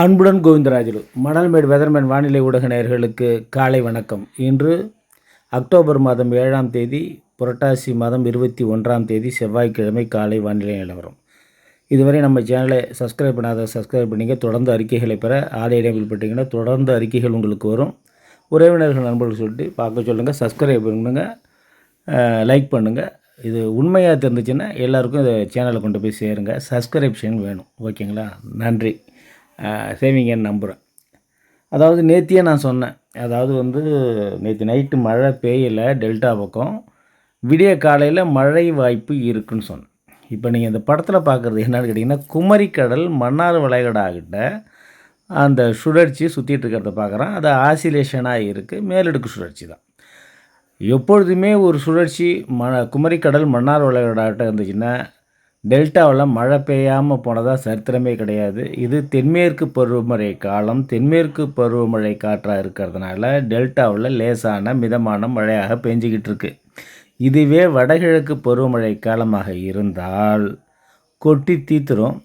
அன்புடன் கோவிந்தராஜுலு மணல்மேடு வெதர்மேன் வானிலை ஊடக நேயர்களுக்கு காலை வணக்கம். இன்று அக்டோபர் மாதம் ஏழாம் தேதி புரட்டாசி மாதம் இருபத்தி ஒன்றாம் தேதி செவ்வாய்க்கிழமை காலை வானிலை நிலவரம். இதுவரை நம்ம சேனலை சப்ஸ்கிரைப் பண்ணாத சப்ஸ்கிரைப் பண்ணிங்க. தொடர்ந்து அறிக்கைகளை பெற ஆலை இடைவெளி பட்டிங்கன்னா தொடர்ந்து அறிக்கைகள் உங்களுக்கு வரும். உறவினர்கள் நண்பர்கள் சொல்லிட்டு பார்க்க சொல்லுங்கள் சப்ஸ்கிரைப் பண்ணுங்கள் லைக் பண்ணுங்கள் இது உண்மையாக தெரிஞ்சிச்சுன்னா எல்லாருக்கும் இந்த சேனலை கொண்டு போய் சேருங்க. சப்ஸ்கிரிப்ஷன் வேணும். ஓகேங்களா? நன்றி. சேவிங்கன்னு நம்புகிறேன் அதாவது நேத்தியே நான் சொன்னேன். அதாவது வந்து நேற்று நைட்டு மழை பெய்யலை டெல்டா பக்கம். விடிய காலையில் மழை வாய்ப்பு இருக்குன்னு சொன்னேன். இப்போ நீங்கள் இந்த படத்தில் பார்க்குறது என்னன்னு கேட்டிங்கன்னா குமரிக்கடல் மன்னார் வளைகடாகிட்ட அந்த சுழற்சி சுற்றிட்டு இருக்கிறத பார்க்குறேன் அது ஆசிலேஷனாக இருக்குது மேலடுக்கு சுழற்சி தான். எப்பொழுதுமே ஒரு சுழற்சி ம குமரிக்கடல் மன்னார் வளைகடாகிட்ட இருந்துச்சுன்னா டெல்டாவில் மழை பெய்யாமல் போனதாக சரித்திரமே கிடையாது. இது தென்மேற்கு பருவமழை காலம். தென்மேற்கு பருவமழை காற்றாக இருக்கிறதுனால டெல்டாவில் லேசான மிதமான மழையாக பெஞ்சிக்கிட்டு இருக்கு. இதுவே வடகிழக்கு பருவமழை காலமாக இருந்தால் கொட்டி தீத்துரும்.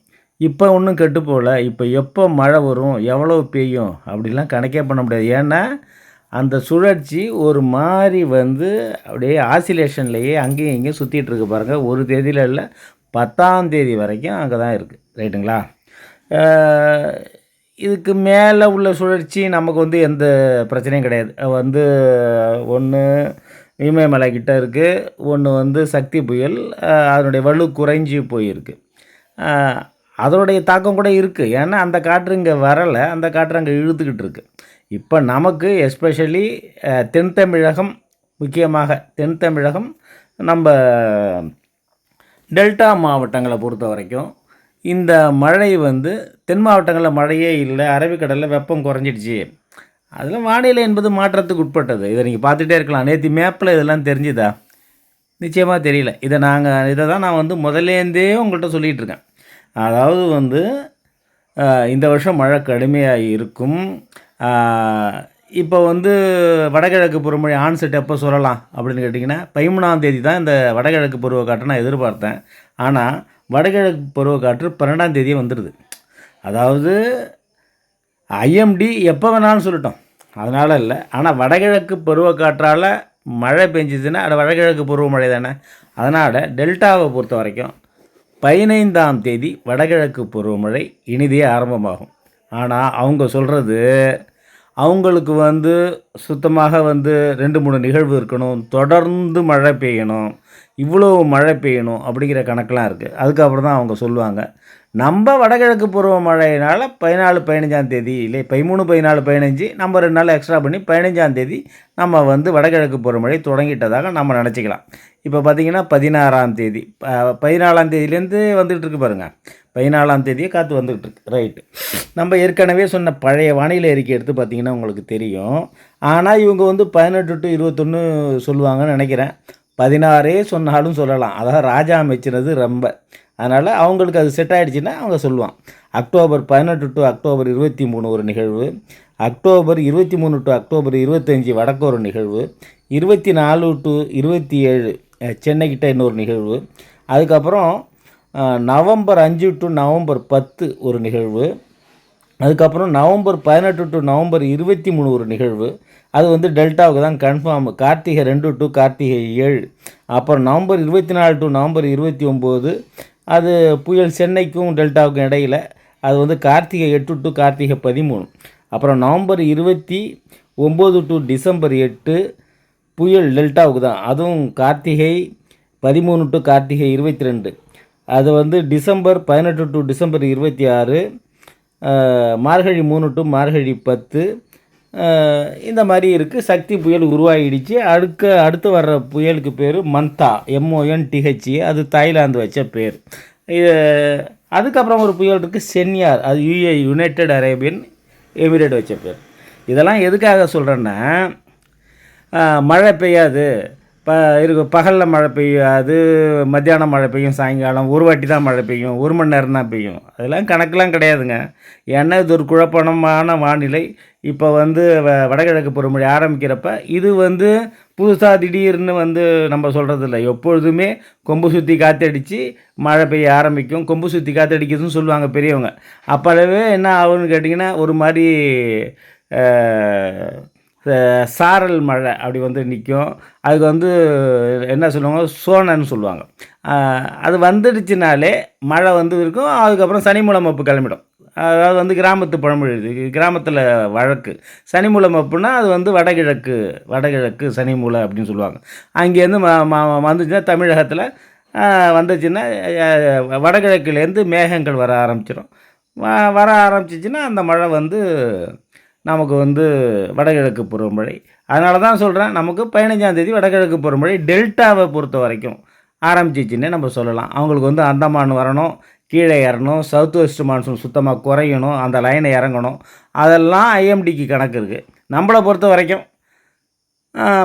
இப்போ ஒன்றும் கெட்டு போகல. இப்போ எப்போ மழை வரும் எவ்வளோ பெய்யும் அப்படிலாம் கணக்கே பண்ண முடியாது. ஏன்னா அந்த சுழற்சி ஒரு மாதிரி வந்து அப்படியே ஆசிலேஷன்லேயே அங்கேயும் இங்கேயும் சுற்றிட்டு இருக்கு பாருங்கள் ஒரு தேதியில் இல்லை பத்தாம் தேதி வரைக்கும் அங்கே தான் இருக்குது. ரைட்டுங்களா? இதுக்கு மேலே உள்ள சுழற்சி நமக்கு வந்து எந்த பிரச்சனையும் கிடையாது. வந்து ஒன்று இமயமலை கிட்ட இருக்குது ஒன்று வந்து சக்தி புயல் அதனுடைய வலு குறைஞ்சி போயிருக்கு. அதனுடைய தாக்கம் கூட இருக்குது ஏன்னா அந்த காற்று இங்கே வரலை அந்த காற்று அங்கே இழுத்துக்கிட்டு இருக்கு. இப்போ நமக்கு எஸ்பெஷலி தென் தமிழகம் முக்கியமாக தென் தமிழகம் நம்ம டெல்டா மாவட்டங்களை பொறுத்த வரைக்கும் இந்த மழை வந்து தென் மாவட்டங்களில் மழையே இல்லை அரபிக்கடலில் வெப்பம் குறைஞ்சிடுச்சு. அதில் வானிலை என்பது மாற்றத்துக்கு உட்பட்டது. இதை நீங்கள் பார்த்துட்டே இருக்கலாம். நேற்று மேப்பில் இதெல்லாம் தெரிஞ்சுதா? நிச்சயமாக தெரியல. இதை நாங்கள் இதை தான் நான் வந்து முதல்லேருந்தே உங்கள்கிட்ட சொல்லிகிட்டு இருக்கேன். அதாவது வந்து இந்த வருஷம் மழை கடுமையாக இருக்கும். இப்போ வந்து வடகிழக்கு பருவமழை ஆன்செட் எப்போ சொல்லலாம் அப்படின்னு கேட்டிங்கன்னா பதிமூணாம் தேதி தான் இந்த வடகிழக்கு பருவக்காற்றை நான் எதிர்பார்த்தேன். ஆனால் வடகிழக்கு பருவக்காற்று பன்னெண்டாம் தேதியே வந்துடுது அதாவது ஐஎம்டி எப்போ வேணாலும் சொல்லிட்டோம். அதனால் இல்லை. ஆனால் வடகிழக்கு பருவக்காற்றால் மழை பெஞ்சிதுன்னா அது வடகிழக்கு பருவமழை தானே. அதனால் டெல்டாவை பொறுத்த வரைக்கும் பதினைந்தாம் தேதி வடகிழக்கு பருவமழை இனிதே ஆரம்பமாகும். ஆனால் அவங்க சொல்கிறது அவங்களுக்கு வந்து சுத்தமாக வந்து ரெண்டு மூணு நிகழ்வு இருக்கணும். தொடர்ந்து மழை பெய்யணும். இவ்வளோ மழை பெய்யணும் அப்படிங்கிற கணக்கெலாம் இருக்குது அதுக்கப்புறம் தான் அவங்க சொல்லுவாங்க. நம்ம வடகிழக்கு பருவமழையினால் பதினாலு பதினஞ்சாம் தேதி இல்லை பதிமூணு பதினாலு பதினஞ்சு நம்ம ரெண்டு நாள் எக்ஸ்ட்ரா பண்ணி பதினஞ்சாம் தேதி நம்ம வந்து வடகிழக்கு பருவமழை தொடங்கிட்டதாக நம்ம நினச்சிக்கலாம். இப்போ பார்த்திங்கன்னா பதினாறாம் தேதி பதினாலாம் தேதியிலேருந்து வந்துகிட்டு இருக்கு பாருங்கள் பதினாலாம் தேதியே காற்று வந்துகிட்ருக்கு ரைட்டு நம்ம ஏற்கனவே சொன்ன பழைய வானிலை அறிக்கை எடுத்து பார்த்தீங்கன்னா உங்களுக்கு தெரியும். ஆனால் இவங்க வந்து பதினெட்டு டு இருபத்தொன்று சொல்லுவாங்கன்னு நினைக்கிறேன். பதினாறே சொன்னாலும் சொல்லலாம். அதாவது ராஜா அமைச்சினது ரொம்ப. அதனால் அவங்களுக்கு அது செட் ஆகிடுச்சின்னா அவங்க சொல்லுவான் அக்டோபர் பதினெட்டு டு அக்டோபர் இருபத்தி மூணு ஒரு நிகழ்வு அக்டோபர் இருபத்தி மூணு டு அக்டோபர் இருபத்தஞ்சி வடக்கு ஒரு நிகழ்வு இருபத்தி நாலு டு இருபத்தி ஏழு சென்னைக்கிட்ட இன்னொரு நிகழ்வு அதுக்கப்புறம் நவம்பர் அஞ்சு டு நவம்பர் பத்து ஒரு நிகழ்வு அதுக்கப்புறம் நவம்பர் பதினெட்டு டு நவம்பர் இருபத்தி மூணு ஒரு நிகழ்வு அது வந்து டெல்டாவுக்கு தான் கன்ஃபார்ம் கார்த்திகை ரெண்டு டு கார்த்திகை ஏழு அப்புறம் நவம்பர் இருபத்தி நாலு டு நவம்பர் இருபத்தி ஒம்பது அது புயல் சென்னைக்கும் டெல்டாவுக்கும் இடையில. அது வந்து கார்த்திகை எட்டு டு கார்த்திகை பதிமூணு. அப்புறம் நவம்பர் இருபத்தி ஒம்பது டு டிசம்பர் எட்டு புயல் டெல்டாவுக்கு தான். அதுவும் கார்த்திகை பதிமூணு டு கார்த்திகை இருபத்தி ரெண்டு அது வந்து டிசம்பர் பதினெட்டு டு டிசம்பர் இருபத்தி ஆறு மார்கழி மூணு டு மார்கழி பத்து இந்த மாதிரி இருக்குது சக்தி புயல் உருவாகிடுச்சு அடுக்க அடுத்து வர்ற புயலுக்கு பேர் Montha. M O N T H C அது தாய்லாந்து வச்ச பேர். இது அதுக்கப்புறம் ஒரு புயல் இருக்குது சென்யார் அது யூஏ யுனைடெட் அரேபியன் எமிரேட் வச்ச பேர். இதெல்லாம் எதுக்காக சொல்கிறேன்னா மழை பெய்யாது. ப இருக்கு பகலில் மழை பெய்யாது. மத்தியானம் மழை பெய்யும். சாயங்காலம் ஒரு வாட்டி தான் மழை பெய்யும். ஒரு மணி நேரம் தான் பெய்யும். அதெல்லாம் கணக்கெலாம் கிடையாதுங்க. ஏன்னா இது ஒரு குழப்பமான வானிலை. இப்போ வந்து வ- வடகிழக்கு பருவமழை ஆரம்பிக்கிறப்ப இது வந்து புதுசாக திடீர்னு வந்து நம்ம சொல்கிறது இல்லை எப்பொழுதுமே கொம்பு சுற்றி காற்றடிச்சு மழை பெய்ய ஆரம்பிக்கும். கொம்பு சுற்றி காற்றடிக்குதுன்னு சொல்லுவாங்க பெரியவங்க. அப்போவே என்ன ஆகும்னு கேட்டிங்கன்னா ஒரு மாதிரி சாரல் மழை அப்படி வந்து நிற்கும் அதுக்கு வந்து என்ன சொல்லுவாங்க? சோனன்னு சொல்லுவாங்க. அது வந்துடுச்சுனாலே மழை வந்து இருக்கும் அதுக்கப்புறம் சனிமூலம் மப்பு கிளம்பிடும். அதாவது வந்து கிராமத்து பழமொழி இது கிராமத்தில் வழக்கு. சனிமூலம் அப்படின்னா அது வந்து வடகிழக்கு வடகிழக்கு சனிமூலை அப்படின்னு சொல்லுவாங்க. அங்கேருந்து வந்துச்சுன்னா தமிழகத்தில் வந்துச்சுன்னா வடகிழக்குலேருந்து மேகங்கள் வர ஆரம்பிச்சிடும் வர ஆரம்பிச்சிச்சின்னா அந்த மழை வந்து நமக்கு வந்து வடகிழக்கு பருவமழை அதனால தான் சொல்கிறேன் நமக்கு பதினஞ்சாந்தேதி வடகிழக்கு பருவமழை டெல்டாவை பொறுத்த வரைக்கும் ஆரம்பிச்சிச்சின்னே நம்ம சொல்லலாம். அவங்களுக்கு வந்து அந்தமான் வரணும் கீழே இறணும் சவுத் வெஸ்ட் மான்சூன் சுத்தமாக குறையணும் அந்த லைனை இறங்கணும். அதெல்லாம் ஐஎம்டிக்கு கணக்கு இருக்குது நம்மளை பொறுத்த வரைக்கும்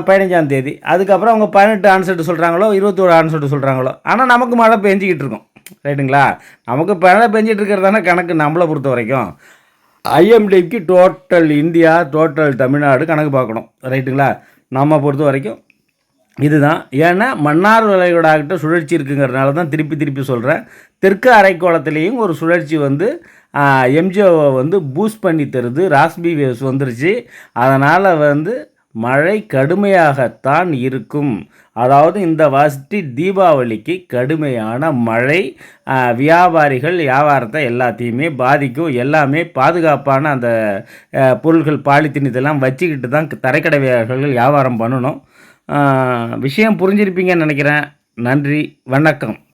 பதினஞ்சாம் தேதி. அதுக்கப்புறம் அவங்க பதினெட்டு ஆன்சர்ட்டு சொல்கிறாங்களோ இருபத்தோரு ஆன்சர்ட்டு சொல்கிறாங்களோ ஆனால் நமக்கு மழை பெஞ்சிக்கிட்டு இருக்கும். ரைட்டுங்களா? நமக்கு மழை பெஞ்சிட்டு இருக்கிறதான கணக்கு நம்மளை பொறுத்த வரைக்கும். ஐஎம்டிக்கு டோட்டல் இந்தியா டோட்டல் தமிழ்நாடு கணக்கு பார்க்கணும். ரைட்டுங்களா? நம்ம பொறுத்த வரைக்கும் இதுதான். ஏன்னா மன்னார் வளைகுடாகிட்ட சுழற்சி இருக்குங்கிறதுனால தான் திருப்பி திருப்பி சொல்கிறேன் தெற்கு அரைக்கோளத்துலேயும் ஒரு சுழற்சி வந்து எம்ஜிஓவை வந்து பூஸ்ட் பண்ணி தருது. ராஸ்பி வேவ்ஸ் வந்துருச்சு. அதனால் வந்து மழை கடுமையாகத்தான் இருக்கும். அதாவது இந்த வருஷத்தி தீபாவளிக்கு கடுமையான மழை வியாபாரிகள் வியாபாரத்தை எல்லாத்தையுமே பாதிக்கும். எல்லாமே பாதுகாப்பான அந்த பொருள்கள் பொருட்கள் பாலித்தீன் இதெல்லாம் வச்சுக்கிட்டு தான் தரைக்கடை வியாபாரிகள் வியாபாரம் பண்ணணும். விஷயம் புரிஞ்சிருப்பீங்கன்னு நினைக்கிறேன். நன்றி வணக்கம்.